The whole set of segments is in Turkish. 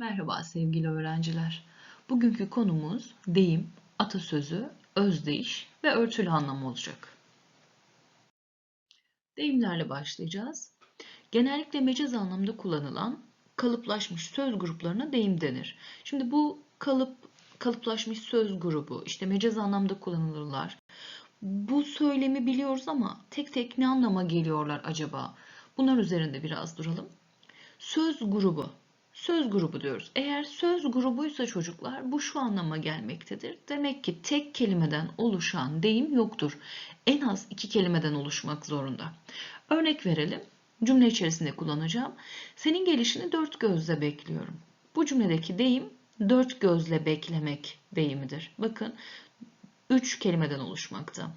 Merhaba sevgili öğrenciler. Bugünkü konumuz deyim, atasözü, özdeyiş ve örtülü anlam olacak. Deyimlerle başlayacağız. Genellikle mecaz anlamda kullanılan kalıplaşmış söz gruplarına deyim denir. Şimdi bu kalıp kalıplaşmış söz grubu işte mecaz anlamda kullanılırlar. Bu söylemi biliyoruz ama tek tek ne anlama geliyorlar acaba? Bunlar üzerinde biraz duralım. Söz grubu söz grubu diyoruz. Eğer söz grubuysa çocuklar bu şu anlama gelmektedir. Demek ki tek kelimeden oluşan deyim yoktur. En az iki kelimeden oluşmak zorunda. Örnek verelim. Cümle içerisinde kullanacağım. Senin gelişini dört gözle bekliyorum. Bu cümledeki deyim dört gözle beklemek deyimidir. Bakın üç kelimeden oluşmakta.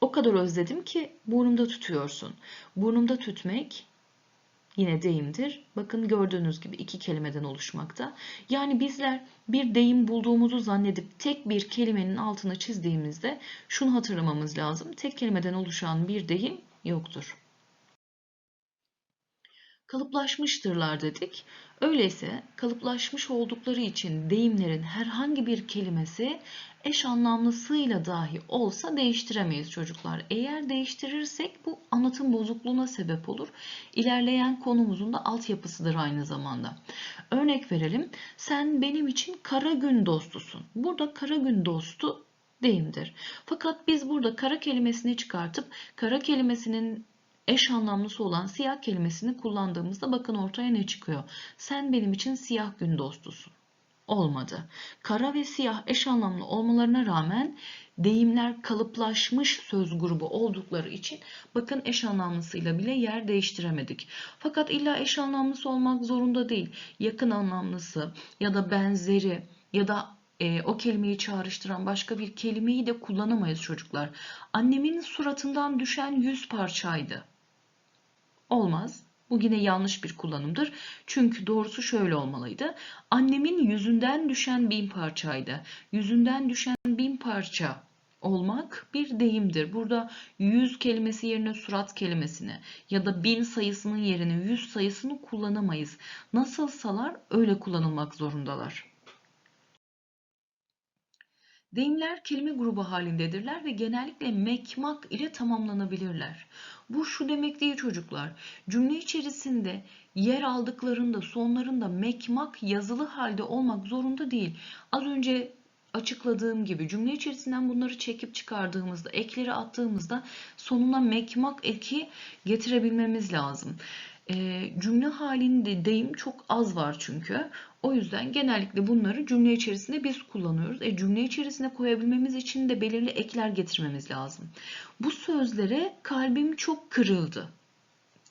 O kadar özledim ki burnumda tutuyorsun. Burnumda tütmek yine deyimdir. Bakın gördüğünüz gibi iki kelimeden oluşmakta. Yani bizler bir deyim bulduğumuzu zannedip tek bir kelimenin altını çizdiğimizde şunu hatırlamamız lazım. Tek kelimeden oluşan bir deyim yoktur. Kalıplaşmıştırlar dedik. Öyleyse kalıplaşmış oldukları için deyimlerin herhangi bir kelimesi eş anlamlısıyla dahi olsa değiştiremeyiz çocuklar. Eğer değiştirirsek bu anlatım bozukluğuna sebep olur. İlerleyen konumuzun da altyapısıdır aynı zamanda. Örnek verelim. Sen benim için kara gün dostusun. Burada kara gün dostu deyimdir. Fakat biz burada kara kelimesini çıkartıp kara kelimesinin eş anlamlısı olan siyah kelimesini kullandığımızda bakın ortaya ne çıkıyor. Sen benim için siyah gün dostusun. Olmadı. Kara ve siyah eş anlamlı olmalarına rağmen deyimler kalıplaşmış söz grubu oldukları için bakın eş anlamlısıyla bile yer değiştiremedik. Fakat illa eş anlamlısı olmak zorunda değil. Yakın anlamlısı ya da benzeri ya da e, o kelimeyi çağrıştıran başka bir kelimeyi de kullanamayız çocuklar. Annemin suratından düşen yüz parçaydı. Olmaz. Bu yine yanlış bir kullanımdır. Çünkü doğrusu şöyle olmalıydı. Annemin yüzünden düşen bin parçaydı. Yüzünden düşen bin parça olmak bir deyimdir. Burada yüz kelimesi yerine surat kelimesini ya da bin sayısının yerine yüz sayısını kullanamayız. Nasılsalar öyle kullanılmak zorundalar. Deyimler kelime grubu halindedirler ve genellikle mekmak ile tamamlanabilirler. Bu şu demek değil çocuklar. Cümle içerisinde yer aldıklarında sonlarında mekmak yazılı halde olmak zorunda değil. Az önce açıkladığım gibi cümle içerisinden bunları çekip çıkardığımızda, ekleri attığımızda sonuna mekmak eki getirebilmemiz lazım. E, cümle halinde deyim çok az var çünkü. O yüzden genellikle bunları cümle içerisinde biz kullanıyoruz. E, cümle içerisine koyabilmemiz için de belirli ekler getirmemiz lazım. Bu sözlere kalbim çok kırıldı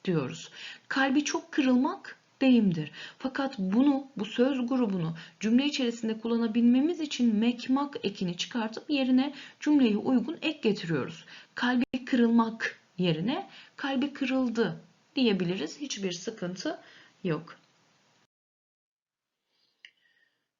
diyoruz. Kalbi çok kırılmak deyimdir. Fakat bunu, bu söz grubunu cümle içerisinde kullanabilmemiz için mekmak ekini çıkartıp yerine cümleye uygun ek getiriyoruz. Kalbi kırılmak yerine kalbi kırıldı diyebiliriz. Hiçbir sıkıntı yok.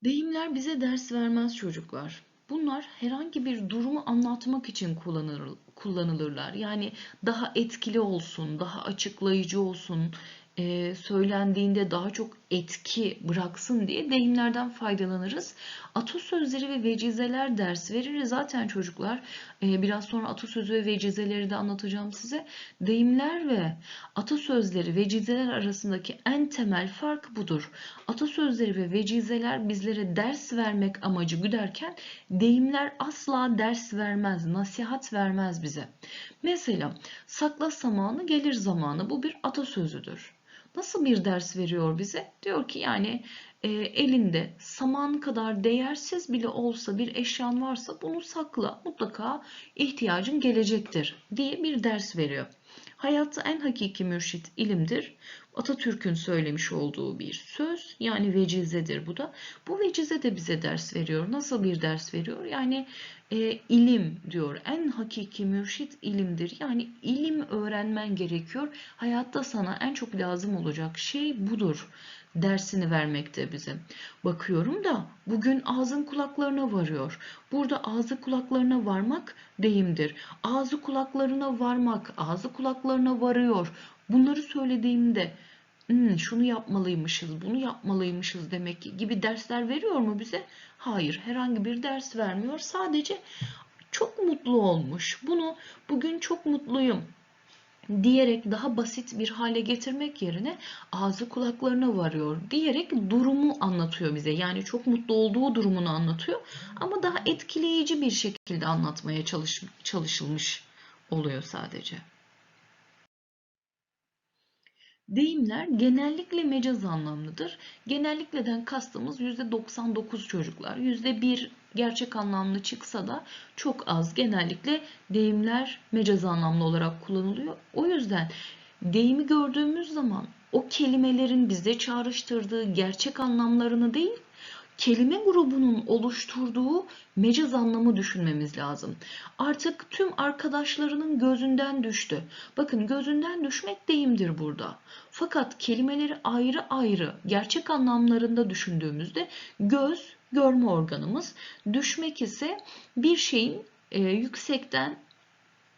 Deyimler bize ders vermez çocuklar. Bunlar herhangi bir durumu anlatmak için kullanılır, kullanılırlar. Yani daha etkili olsun, daha açıklayıcı olsun, e, söylendiğinde daha çok etki bıraksın diye deyimlerden faydalanırız. Atasözleri ve vecizeler ders verir. Zaten çocuklar e, biraz sonra atasözü ve vecizeleri de anlatacağım size. Deyimler ve atasözleri vecizeler arasındaki en temel fark budur. Atasözleri ve vecizeler bizlere ders vermek amacı güderken deyimler asla ders vermez, nasihat vermez bize. Mesela sakla zamanı gelir zamanı bu bir atasözüdür. Nasıl bir ders veriyor bize? Diyor ki yani e, elinde saman kadar değersiz bile olsa bir eşyan varsa bunu sakla mutlaka ihtiyacın gelecektir diye bir ders veriyor. Hayatta en hakiki mürşit ilimdir. Atatürk'ün söylemiş olduğu bir söz yani vecizedir bu da. Bu vecize de bize ders veriyor. Nasıl bir ders veriyor? Yani e, ilim diyor. En hakiki mürşit ilimdir. Yani ilim öğrenmen gerekiyor. Hayatta sana en çok lazım olacak şey budur dersini vermekte bize. Bakıyorum da bugün ağzın kulaklarına varıyor. Burada ağzı kulaklarına varmak deyimdir. Ağzı kulaklarına varmak, ağzı kulaklarına varıyor. Bunları söylediğimde "Hmm, şunu yapmalıymışız, bunu yapmalıymışız demek ki gibi dersler veriyor mu bize? Hayır, herhangi bir ders vermiyor. Sadece çok mutlu olmuş. Bunu bugün çok mutluyum diyerek daha basit bir hale getirmek yerine ağzı kulaklarına varıyor diyerek durumu anlatıyor bize. Yani çok mutlu olduğu durumunu anlatıyor ama daha etkileyici bir şekilde anlatmaya çalış, çalışılmış oluyor sadece. Deyimler genellikle mecaz anlamlıdır. Genellikleden kastımız %99 çocuklar. %1 gerçek anlamlı çıksa da çok az. Genellikle deyimler mecaz anlamlı olarak kullanılıyor. O yüzden deyimi gördüğümüz zaman o kelimelerin bize çağrıştırdığı gerçek anlamlarını değil, kelime grubunun oluşturduğu mecaz anlamı düşünmemiz lazım. Artık tüm arkadaşlarının gözünden düştü. Bakın gözünden düşmek deyimdir burada. Fakat kelimeleri ayrı ayrı gerçek anlamlarında düşündüğümüzde göz görme organımız, düşmek ise bir şeyin e, yüksekten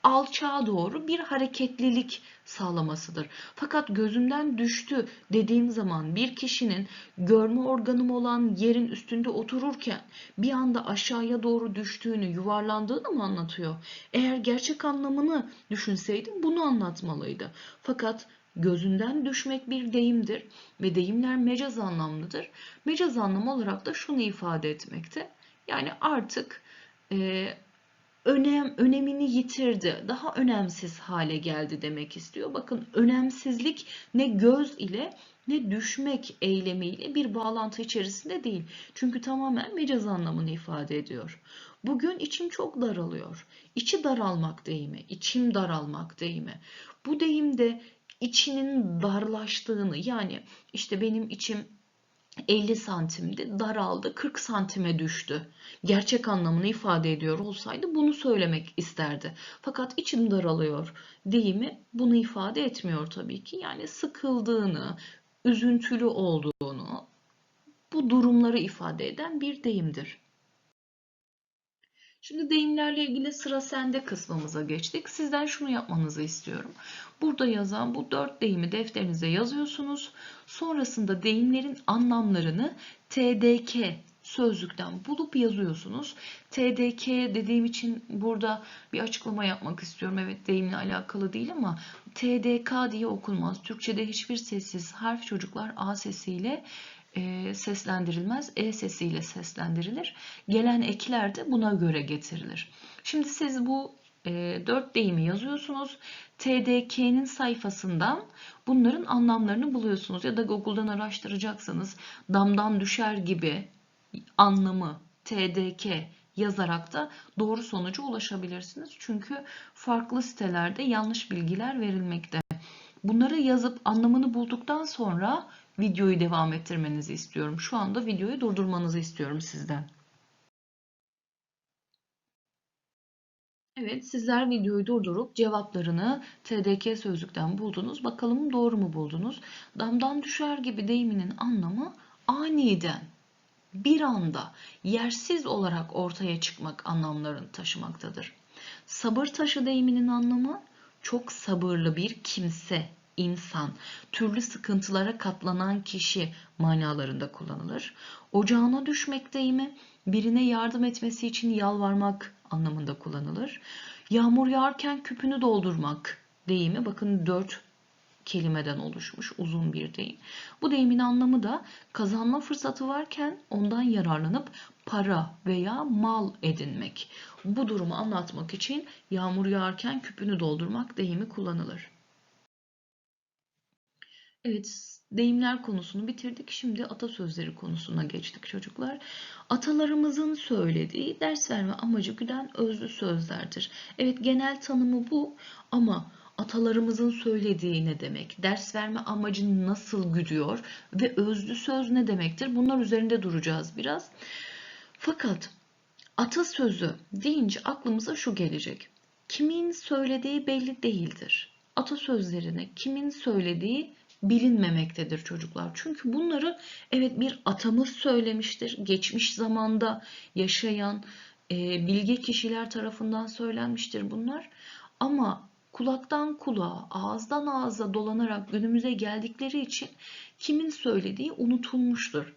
alçağa doğru bir hareketlilik sağlamasıdır. Fakat gözümden düştü dediğim zaman bir kişinin görme organım olan yerin üstünde otururken bir anda aşağıya doğru düştüğünü, yuvarlandığını mı anlatıyor? Eğer gerçek anlamını düşünseydim bunu anlatmalıydı. Fakat gözünden düşmek bir deyimdir ve deyimler mecaz anlamlıdır. Mecaz anlamı olarak da şunu ifade etmekte. Yani artık e, önem önemini yitirdi. Daha önemsiz hale geldi demek istiyor. Bakın önemsizlik ne göz ile ne düşmek eylemiyle bir bağlantı içerisinde değil. Çünkü tamamen mecaz anlamını ifade ediyor. Bugün içim çok daralıyor. İçi daralmak deyimi, içim daralmak deyimi. Bu deyimde içinin darlaştığını yani işte benim içim 50 santimdi, daraldı, 40 santime düştü. Gerçek anlamını ifade ediyor olsaydı bunu söylemek isterdi. Fakat içim daralıyor deyimi bunu ifade etmiyor tabii ki. Yani sıkıldığını, üzüntülü olduğunu, bu durumları ifade eden bir deyimdir. Şimdi deyimlerle ilgili sıra sende kısmımıza geçtik. Sizden şunu yapmanızı istiyorum. Burada yazan bu dört deyimi defterinize yazıyorsunuz. Sonrasında deyimlerin anlamlarını TDK sözlükten bulup yazıyorsunuz. TDK dediğim için burada bir açıklama yapmak istiyorum. Evet deyimle alakalı değil ama TDK diye okunmaz. Türkçe'de hiçbir sessiz harf çocuklar A sesiyle e, seslendirilmez. E sesiyle seslendirilir. Gelen ekler de buna göre getirilir. Şimdi siz bu e, 4 deyimi yazıyorsunuz. TDK'nin sayfasından bunların anlamlarını buluyorsunuz. Ya da Google'dan araştıracaksanız damdan düşer gibi anlamı TDK yazarak da doğru sonuca ulaşabilirsiniz. Çünkü farklı sitelerde yanlış bilgiler verilmekte. Bunları yazıp anlamını bulduktan sonra videoyu devam ettirmenizi istiyorum. Şu anda videoyu durdurmanızı istiyorum sizden. Evet, sizler videoyu durdurup cevaplarını TDK sözlükten buldunuz. Bakalım doğru mu buldunuz? Damdan düşer gibi deyiminin anlamı aniden, bir anda, yersiz olarak ortaya çıkmak anlamlarını taşımaktadır. Sabır taşı deyiminin anlamı çok sabırlı bir kimse, insan, türlü sıkıntılara katlanan kişi manalarında kullanılır. Ocağına düşmek deyimi birine yardım etmesi için yalvarmak anlamında kullanılır. Yağmur yağarken küpünü doldurmak deyimi bakın dört kelimeden oluşmuş uzun bir deyim. Bu deyimin anlamı da kazanma fırsatı varken ondan yararlanıp para veya mal edinmek. Bu durumu anlatmak için yağmur yağarken küpünü doldurmak deyimi kullanılır. Evet, deyimler konusunu bitirdik. Şimdi atasözleri konusuna geçtik çocuklar. Atalarımızın söylediği ders verme amacı güden özlü sözlerdir. Evet genel tanımı bu ama atalarımızın söylediği ne demek? Ders verme amacı nasıl güdüyor? Ve özlü söz ne demektir? Bunlar üzerinde duracağız biraz. Fakat atasözü deyince aklımıza şu gelecek. Kimin söylediği belli değildir. Atasözlerini kimin söylediği bilinmemektedir çocuklar. Çünkü bunları evet bir atamız söylemiştir. Geçmiş zamanda yaşayan e, bilge kişiler tarafından söylenmiştir bunlar. Ama kulaktan kulağa, ağızdan ağza dolanarak günümüze geldikleri için kimin söylediği unutulmuştur.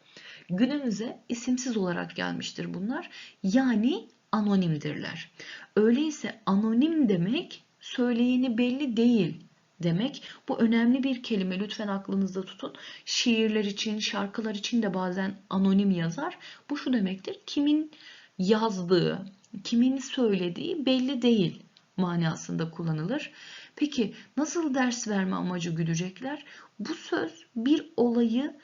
Günümüze isimsiz olarak gelmiştir bunlar. Yani anonimdirler. Öyleyse anonim demek söyleyeni belli değil demek. Bu önemli bir kelime. Lütfen aklınızda tutun. Şiirler için, şarkılar için de bazen anonim yazar. Bu şu demektir. Kimin yazdığı, kimin söylediği belli değil manasında kullanılır. Peki nasıl ders verme amacı güdecekler? Bu söz bir olayı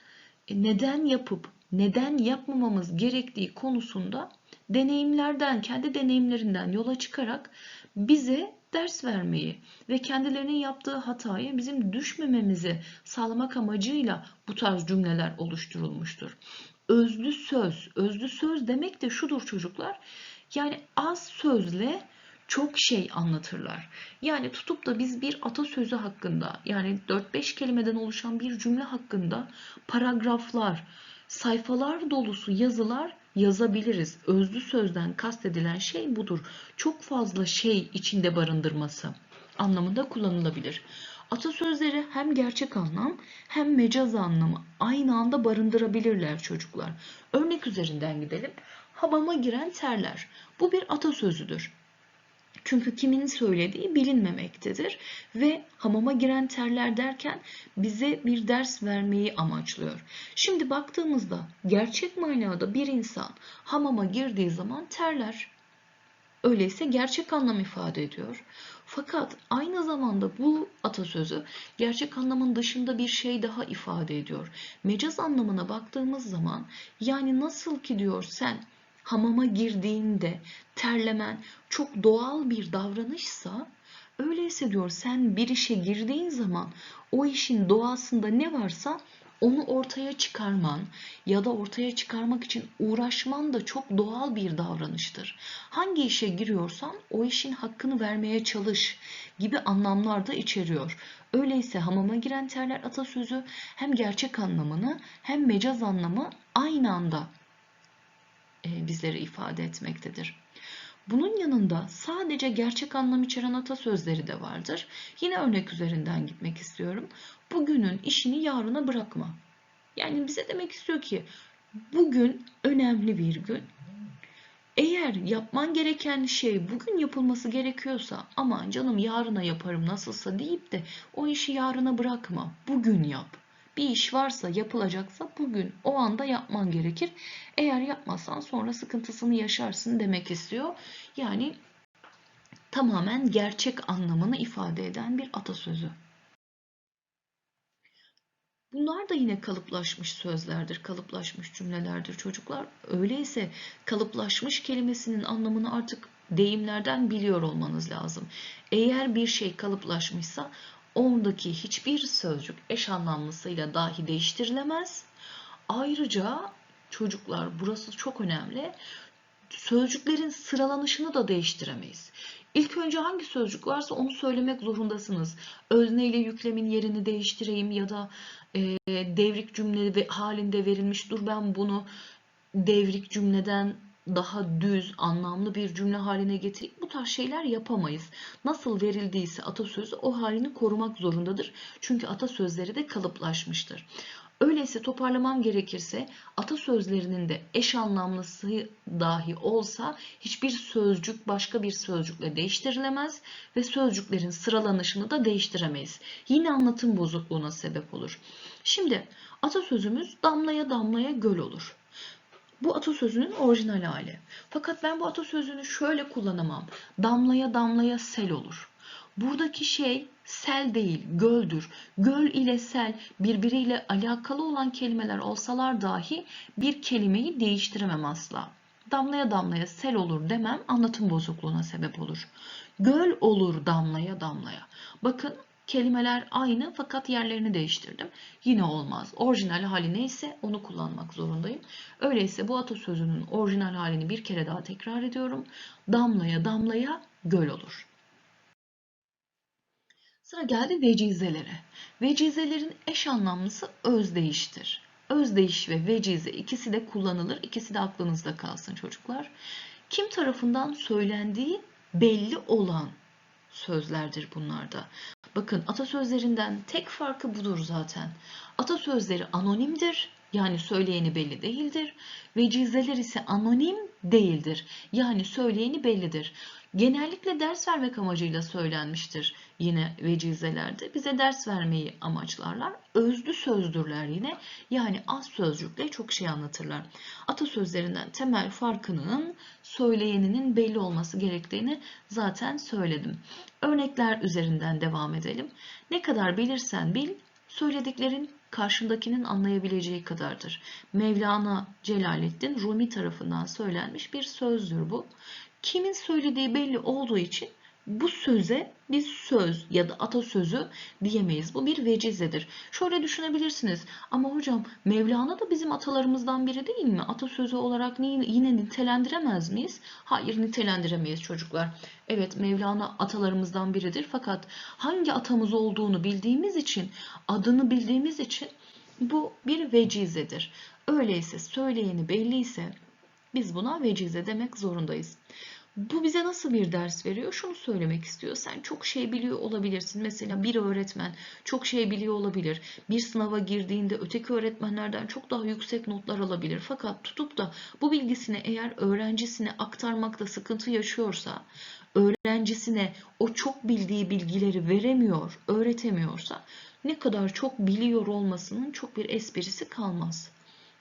neden yapıp neden yapmamamız gerektiği konusunda deneyimlerden, kendi deneyimlerinden yola çıkarak bize ders vermeyi ve kendilerinin yaptığı hataya bizim düşmememizi sağlamak amacıyla bu tarz cümleler oluşturulmuştur. Özlü söz, özlü söz demek de şudur çocuklar. Yani az sözle çok şey anlatırlar. Yani tutup da biz bir atasözü hakkında yani 4-5 kelimeden oluşan bir cümle hakkında paragraflar, sayfalar dolusu yazılar yazabiliriz. Özlü sözden kastedilen şey budur. Çok fazla şey içinde barındırması anlamında kullanılabilir. Atasözleri hem gerçek anlam hem mecaz anlamı aynı anda barındırabilirler çocuklar. Örnek üzerinden gidelim. Hamama giren terler. Bu bir atasözüdür. Çünkü kimin söylediği bilinmemektedir ve hamama giren terler derken bize bir ders vermeyi amaçlıyor. Şimdi baktığımızda gerçek manada bir insan hamama girdiği zaman terler. Öyleyse gerçek anlam ifade ediyor. Fakat aynı zamanda bu atasözü gerçek anlamın dışında bir şey daha ifade ediyor. Mecaz anlamına baktığımız zaman yani nasıl ki diyor sen hamama girdiğinde terlemen çok doğal bir davranışsa öyleyse diyor sen bir işe girdiğin zaman o işin doğasında ne varsa onu ortaya çıkarman ya da ortaya çıkarmak için uğraşman da çok doğal bir davranıştır. Hangi işe giriyorsan o işin hakkını vermeye çalış gibi anlamlar da içeriyor. Öyleyse hamama giren terler atasözü hem gerçek anlamını hem mecaz anlamı aynı anda bizlere ifade etmektedir. Bunun yanında sadece gerçek anlam içeren atasözleri de vardır. Yine örnek üzerinden gitmek istiyorum. Bugünün işini yarına bırakma. Yani bize demek istiyor ki bugün önemli bir gün. Eğer yapman gereken şey bugün yapılması gerekiyorsa aman canım yarına yaparım nasılsa deyip de o işi yarına bırakma. Bugün yap. Bir iş varsa yapılacaksa bugün o anda yapman gerekir. Eğer yapmazsan sonra sıkıntısını yaşarsın demek istiyor. Yani tamamen gerçek anlamını ifade eden bir atasözü. Bunlar da yine kalıplaşmış sözlerdir, kalıplaşmış cümlelerdir çocuklar. Öyleyse kalıplaşmış kelimesinin anlamını artık deyimlerden biliyor olmanız lazım. Eğer bir şey kalıplaşmışsa ondaki hiçbir sözcük eş anlamlısıyla dahi değiştirilemez. Ayrıca çocuklar burası çok önemli. Sözcüklerin sıralanışını da değiştiremeyiz. İlk önce hangi sözcük varsa onu söylemek zorundasınız. Özne ile yüklemin yerini değiştireyim ya da e, devrik cümle halinde verilmiş dur ben bunu devrik cümleden daha düz, anlamlı bir cümle haline getirip bu tarz şeyler yapamayız. Nasıl verildiyse atasözü o halini korumak zorundadır. Çünkü atasözleri de kalıplaşmıştır. Öyleyse toparlamam gerekirse atasözlerinin de eş anlamlısı dahi olsa hiçbir sözcük başka bir sözcükle değiştirilemez ve sözcüklerin sıralanışını da değiştiremeyiz. Yine anlatım bozukluğuna sebep olur. Şimdi atasözümüz damlaya damlaya göl olur. Bu atasözünün orijinal hali. Fakat ben bu atasözünü şöyle kullanamam. Damlaya damlaya sel olur. Buradaki şey sel değil, göldür. Göl ile sel birbiriyle alakalı olan kelimeler olsalar dahi bir kelimeyi değiştiremem asla. Damlaya damlaya sel olur demem anlatım bozukluğuna sebep olur. Göl olur damlaya damlaya. Bakın Kelimeler aynı fakat yerlerini değiştirdim. Yine olmaz. Orijinal hali neyse onu kullanmak zorundayım. Öyleyse bu atasözünün orijinal halini bir kere daha tekrar ediyorum. Damlaya damlaya göl olur. Sıra geldi vecizelere. Vecizelerin eş anlamlısı özdeyiştir. Özdeyiş ve vecize ikisi de kullanılır. İkisi de aklınızda kalsın çocuklar. Kim tarafından söylendiği belli olan sözlerdir bunlarda. Bakın atasözlerinden tek farkı budur zaten. Atasözleri anonimdir. Yani söyleyeni belli değildir. Vecizeler ise anonim değildir. Yani söyleyeni bellidir. Genellikle ders vermek amacıyla söylenmiştir yine vecizelerde. Bize ders vermeyi amaçlarlar. Özlü sözdürler yine. Yani az sözcükle çok şey anlatırlar. Atasözlerinden temel farkının söyleyeninin belli olması gerektiğini zaten söyledim. Örnekler üzerinden devam edelim. Ne kadar bilirsen bil, söylediklerin karşındakinin anlayabileceği kadardır. Mevlana Celaleddin Rumi tarafından söylenmiş bir sözdür bu. Kimin söylediği belli olduğu için bu söze biz söz ya da atasözü diyemeyiz. Bu bir vecizedir. Şöyle düşünebilirsiniz. Ama hocam Mevlana da bizim atalarımızdan biri değil mi? Atasözü olarak yine nitelendiremez miyiz? Hayır nitelendiremeyiz çocuklar. Evet Mevlana atalarımızdan biridir fakat hangi atamız olduğunu bildiğimiz için, adını bildiğimiz için bu bir vecizedir. Öyleyse söyleyeni belliyse biz buna vecize demek zorundayız. Bu bize nasıl bir ders veriyor? Şunu söylemek istiyor. Sen çok şey biliyor olabilirsin. Mesela bir öğretmen çok şey biliyor olabilir. Bir sınava girdiğinde öteki öğretmenlerden çok daha yüksek notlar alabilir. Fakat tutup da bu bilgisini eğer öğrencisine aktarmakta sıkıntı yaşıyorsa, öğrencisine o çok bildiği bilgileri veremiyor, öğretemiyorsa ne kadar çok biliyor olmasının çok bir esprisi kalmaz.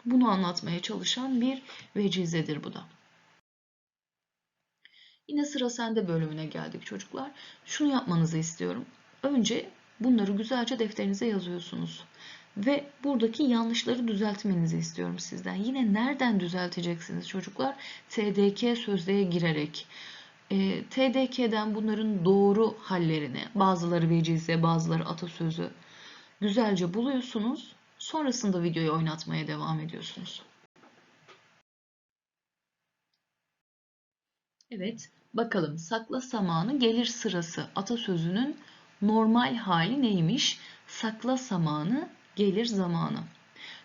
Bunu anlatmaya çalışan bir vecizedir bu da. Yine sıra sende bölümüne geldik çocuklar. Şunu yapmanızı istiyorum. Önce bunları güzelce defterinize yazıyorsunuz. Ve buradaki yanlışları düzeltmenizi istiyorum sizden. Yine nereden düzelteceksiniz çocuklar? TDK sözlüğe girerek. E, TDK'den bunların doğru hallerini, bazıları vecize, bazıları atasözü güzelce buluyorsunuz. Sonrasında videoyu oynatmaya devam ediyorsunuz. Evet, bakalım sakla samanı gelir sırası atasözünün normal hali neymiş? Sakla samanı gelir zamanı.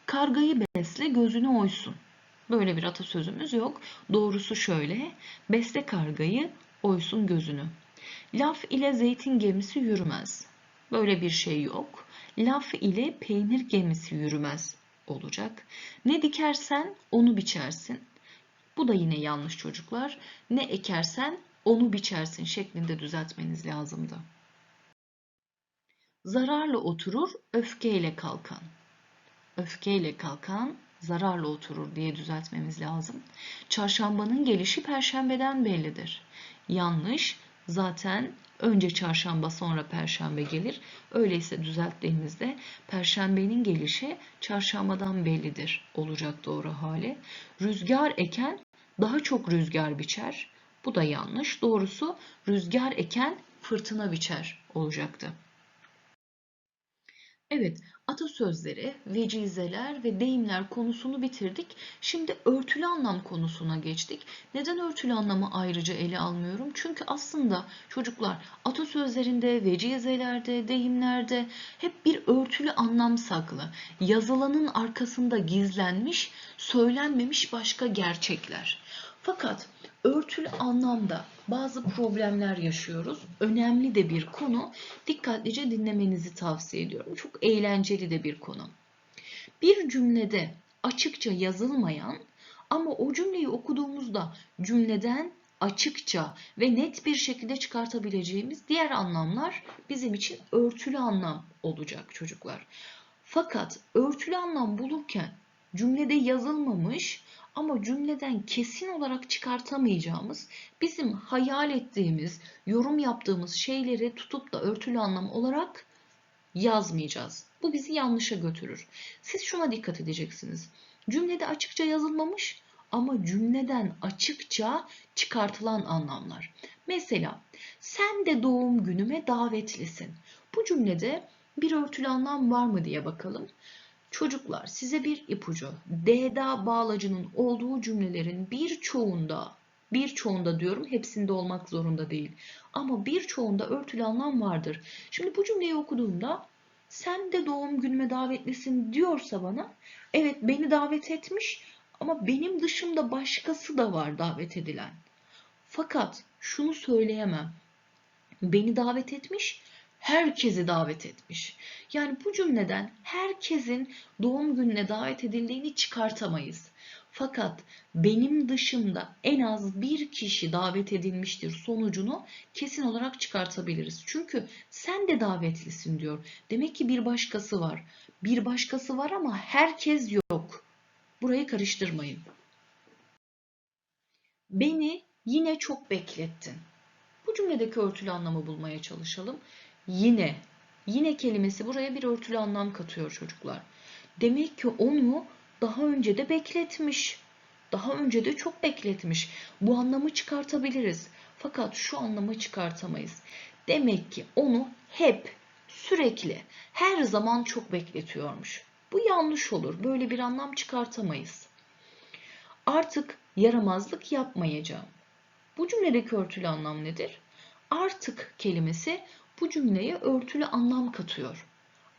Kargayı besle gözünü oysun. Böyle bir atasözümüz yok. Doğrusu şöyle. Besle kargayı oysun gözünü. Laf ile zeytin gemisi yürümez. Böyle bir şey yok. Laf ile peynir gemisi yürümez olacak. Ne dikersen onu biçersin. Bu da yine yanlış çocuklar. Ne ekersen onu biçersin şeklinde düzeltmeniz lazımdı. Zararla oturur, öfkeyle kalkan. Öfkeyle kalkan zararla oturur diye düzeltmemiz lazım. Çarşambanın gelişi perşembeden bellidir. Yanlış. Zaten önce çarşamba sonra perşembe gelir. Öyleyse düzelttiğimizde perşembenin gelişi çarşambadan bellidir olacak doğru hali. Rüzgar eken daha çok rüzgar biçer. Bu da yanlış. Doğrusu rüzgar eken fırtına biçer olacaktı. Evet, atasözleri, vecizeler ve deyimler konusunu bitirdik. Şimdi örtülü anlam konusuna geçtik. Neden örtülü anlamı ayrıca ele almıyorum? Çünkü aslında çocuklar atasözlerinde, vecizelerde, deyimlerde hep bir örtülü anlam saklı. Yazılanın arkasında gizlenmiş, söylenmemiş başka gerçekler. Fakat örtülü anlamda bazı problemler yaşıyoruz. Önemli de bir konu. Dikkatlice dinlemenizi tavsiye ediyorum. Çok eğlenceli de bir konu. Bir cümlede açıkça yazılmayan ama o cümleyi okuduğumuzda cümleden açıkça ve net bir şekilde çıkartabileceğimiz diğer anlamlar bizim için örtülü anlam olacak çocuklar. Fakat örtülü anlam bulurken cümlede yazılmamış ama cümleden kesin olarak çıkartamayacağımız, bizim hayal ettiğimiz, yorum yaptığımız şeyleri tutup da örtülü anlam olarak yazmayacağız. Bu bizi yanlışa götürür. Siz şuna dikkat edeceksiniz. Cümlede açıkça yazılmamış ama cümleden açıkça çıkartılan anlamlar. Mesela sen de doğum günüme davetlisin. Bu cümlede bir örtülü anlam var mı diye bakalım. Çocuklar size bir ipucu. D'da bağlacının olduğu cümlelerin birçoğunda, birçoğunda diyorum hepsinde olmak zorunda değil. Ama birçoğunda örtülü anlam vardır. Şimdi bu cümleyi okuduğumda sen de doğum günüme davetlisin diyorsa bana evet beni davet etmiş ama benim dışımda başkası da var davet edilen. Fakat şunu söyleyemem. beni davet etmiş, herkesi davet etmiş. Yani bu cümleden herkesin doğum gününe davet edildiğini çıkartamayız. Fakat benim dışımda en az bir kişi davet edilmiştir sonucunu kesin olarak çıkartabiliriz. Çünkü sen de davetlisin diyor. Demek ki bir başkası var. Bir başkası var ama herkes yok. Burayı karıştırmayın. Beni yine çok beklettin. Bu cümledeki örtülü anlamı bulmaya çalışalım. Yine, yine kelimesi buraya bir örtülü anlam katıyor çocuklar. Demek ki onu daha önce de bekletmiş. Daha önce de çok bekletmiş. Bu anlamı çıkartabiliriz. Fakat şu anlamı çıkartamayız. Demek ki onu hep, sürekli, her zaman çok bekletiyormuş. Bu yanlış olur. Böyle bir anlam çıkartamayız. Artık yaramazlık yapmayacağım. Bu cümledeki örtülü anlam nedir? Artık kelimesi bu cümleye örtülü anlam katıyor.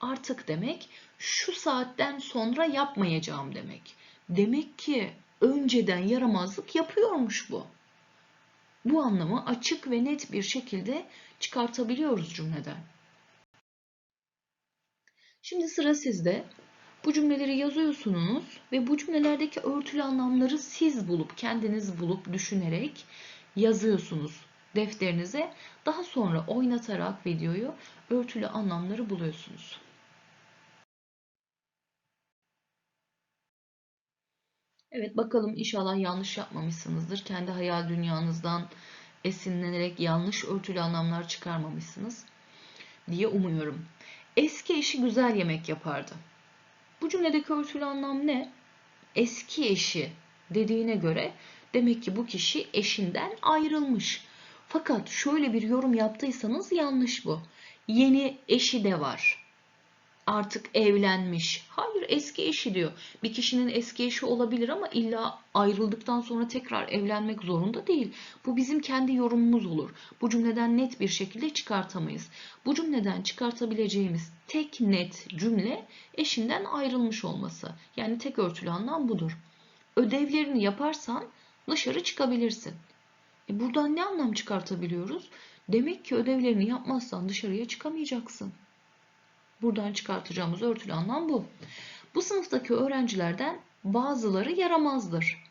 Artık demek şu saatten sonra yapmayacağım demek. Demek ki önceden yaramazlık yapıyormuş bu. Bu anlamı açık ve net bir şekilde çıkartabiliyoruz cümleden. Şimdi sıra sizde. Bu cümleleri yazıyorsunuz ve bu cümlelerdeki örtülü anlamları siz bulup, kendiniz bulup, düşünerek yazıyorsunuz defterinize. Daha sonra oynatarak videoyu örtülü anlamları buluyorsunuz. Evet bakalım inşallah yanlış yapmamışsınızdır. Kendi hayal dünyanızdan esinlenerek yanlış örtülü anlamlar çıkarmamışsınız diye umuyorum. Eski eşi güzel yemek yapardı. Bu cümledeki örtülü anlam ne? Eski eşi dediğine göre demek ki bu kişi eşinden ayrılmış. Fakat şöyle bir yorum yaptıysanız yanlış bu. Yeni eşi de var. Artık evlenmiş. Hayır eski eşi diyor. Bir kişinin eski eşi olabilir ama illa ayrıldıktan sonra tekrar evlenmek zorunda değil. Bu bizim kendi yorumumuz olur. Bu cümleden net bir şekilde çıkartamayız. Bu cümleden çıkartabileceğimiz tek net cümle eşinden ayrılmış olması. Yani tek örtülü anlam budur. Ödevlerini yaparsan dışarı çıkabilirsin. E buradan ne anlam çıkartabiliyoruz? Demek ki ödevlerini yapmazsan dışarıya çıkamayacaksın. Buradan çıkartacağımız örtülü anlam bu. Bu sınıftaki öğrencilerden bazıları yaramazdır.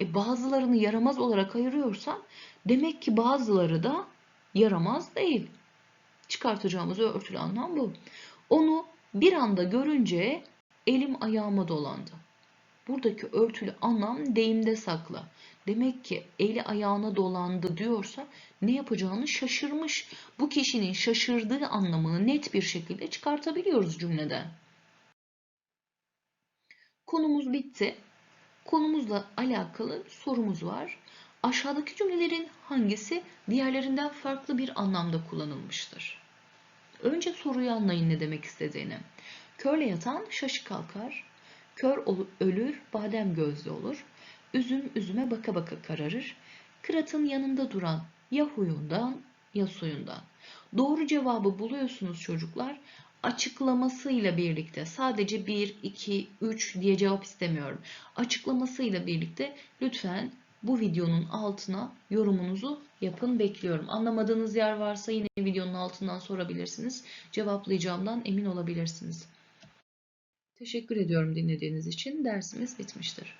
E bazılarını yaramaz olarak ayırıyorsan demek ki bazıları da yaramaz değil. Çıkartacağımız örtülü anlam bu. Onu bir anda görünce elim ayağıma dolandı. Buradaki örtülü anlam deyimde saklı. Demek ki eli ayağına dolandı diyorsa ne yapacağını şaşırmış. Bu kişinin şaşırdığı anlamını net bir şekilde çıkartabiliyoruz cümleden. Konumuz bitti. Konumuzla alakalı sorumuz var. Aşağıdaki cümlelerin hangisi diğerlerinden farklı bir anlamda kullanılmıştır? Önce soruyu anlayın ne demek istediğini. Körle yatan şaşı kalkar, kör ölür, badem gözlü olur. Üzüm üzüme baka baka kararır. Kıratın yanında duran ya huyundan ya suyundan. Doğru cevabı buluyorsunuz çocuklar. Açıklamasıyla birlikte sadece 1, 2, 3 diye cevap istemiyorum. Açıklamasıyla birlikte lütfen bu videonun altına yorumunuzu yapın bekliyorum. Anlamadığınız yer varsa yine videonun altından sorabilirsiniz. Cevaplayacağımdan emin olabilirsiniz. Teşekkür ediyorum dinlediğiniz için. Dersimiz bitmiştir.